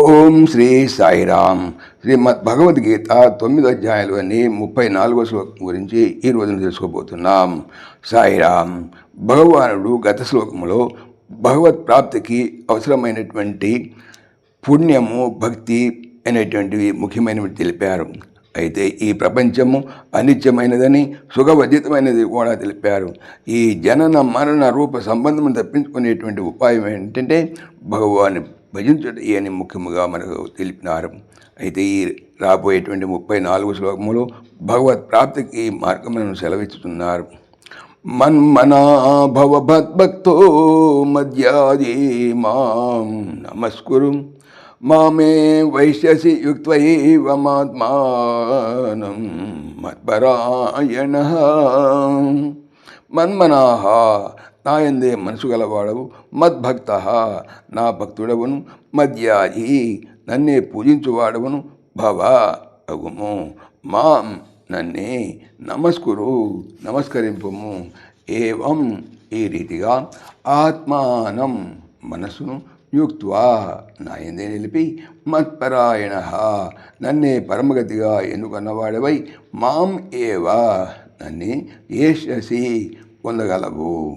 ఓం శ్రీ సాయిరామ్. శ్రీమద్ భగవద్గీత తొమ్మిది అధ్యాయాలు ముప్పై నాలుగో శ్లోకం గురించి ఈ రోజున తెలుసుకోబోతున్నాం. సాయిరామ్ భగవానుడు గత శ్లోకంలో భగవత్ ప్రాప్తికి అవసరమైనటువంటి పుణ్యము భక్తి అనేటువంటివి ముఖ్యమైనవి తెలిపారు. అయితే ఈ ప్రపంచము అనిత్యమైనదని సుఖవర్జితమైనది కూడా తెలిపారు. ఈ జనన మరణ రూప సంబంధం తప్పించుకునేటువంటి ఉపాయం ఏంటంటే భగవాన్ని భజించుట అని ముఖ్యముగా మనకు తెలిపినారు. అయితే ఈ రాబోయేటువంటి ముప్పై నాలుగు శ్లోకములో భగవత్ ప్రాప్తికి మార్గములను సెలవిస్తున్నారు మన్మనా భవభద్భక్తో మధ్యాది మాం నమస్కురు. మామే వైశ్యసి యుక్త్వైవమాత్మానం మత్పరాయణ. మన్మనాహ నాయందే మనసు గలవాడవు మద్భక్త నా భక్తుడవును మద్యాజి నన్నే పూజించువాడవను భవ అగుము మాం నన్నే నమస్కురు నమస్కరింపము. ఏవం ఈ రీతిగా ఆత్మానం మనసును యుక్త్వా నాయందే నిలిపి మత్పరాయణ నన్నే పరమగతిగా ఎన్నుకున్నవాడవై మాం ఏవా నన్నే ఏషసి పొందగలవు.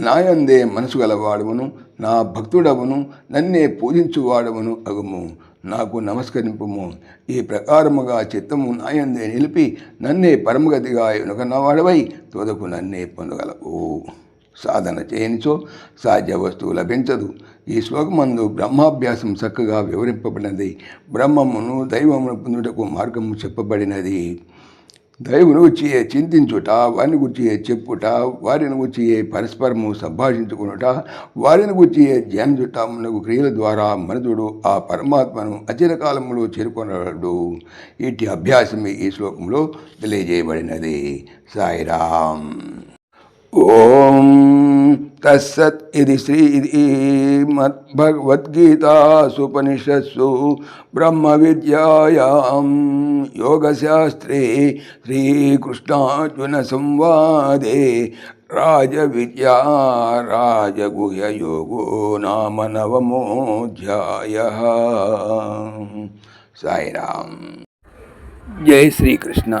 నాయందే మనసు గలవాడవును నా భక్తుడవును నన్నే పూజించువాడవును అగుము. నాకు నమస్కరింపుము. ఈ ప్రకారముగా చిత్తము నాయందే నిలిపి నన్నే పరమగతిగా ఎనుకన్నవాడవై తోదకు నన్నే పొందగలవు. సాధన చేయనిచో సాధ్య వస్తువు లభించదు. ఈ శ్లోకమందు బ్రహ్మాభ్యాసం చక్కగా వివరింపబడినది. బ్రహ్మమును దైవమును పొందుటకు మార్గము చెప్పబడినది. దైవును వచ్చి చింతించుట వారిని గురించి చెప్పుట వారిని గురించి పరస్పరము సంభాషించుకునుట వారిని గురించి ధ్యానించుట మునగు క్రియల ద్వారా మనుషుడు ఆ పరమాత్మను అచిరకాలంలో చేరుకొనడు ఇటు అభ్యాసమే ఈ శ్లోకంలో తెలియజేయబడినది. సాయిరామ్. ఓం తస్సత్ ఇది శ్రీ భగవద్గీతాసుపనిషత్సు బ్రహ్మ విద్యాయాం యోగశాస్త్రే శ్రీకృష్ణార్జున సంవాదే రాజవిద్యా రాజగుహ్యయోగో నామ నవమోధ్యాయ. సాయిరామ్. జై శ్రీకృష్ణ.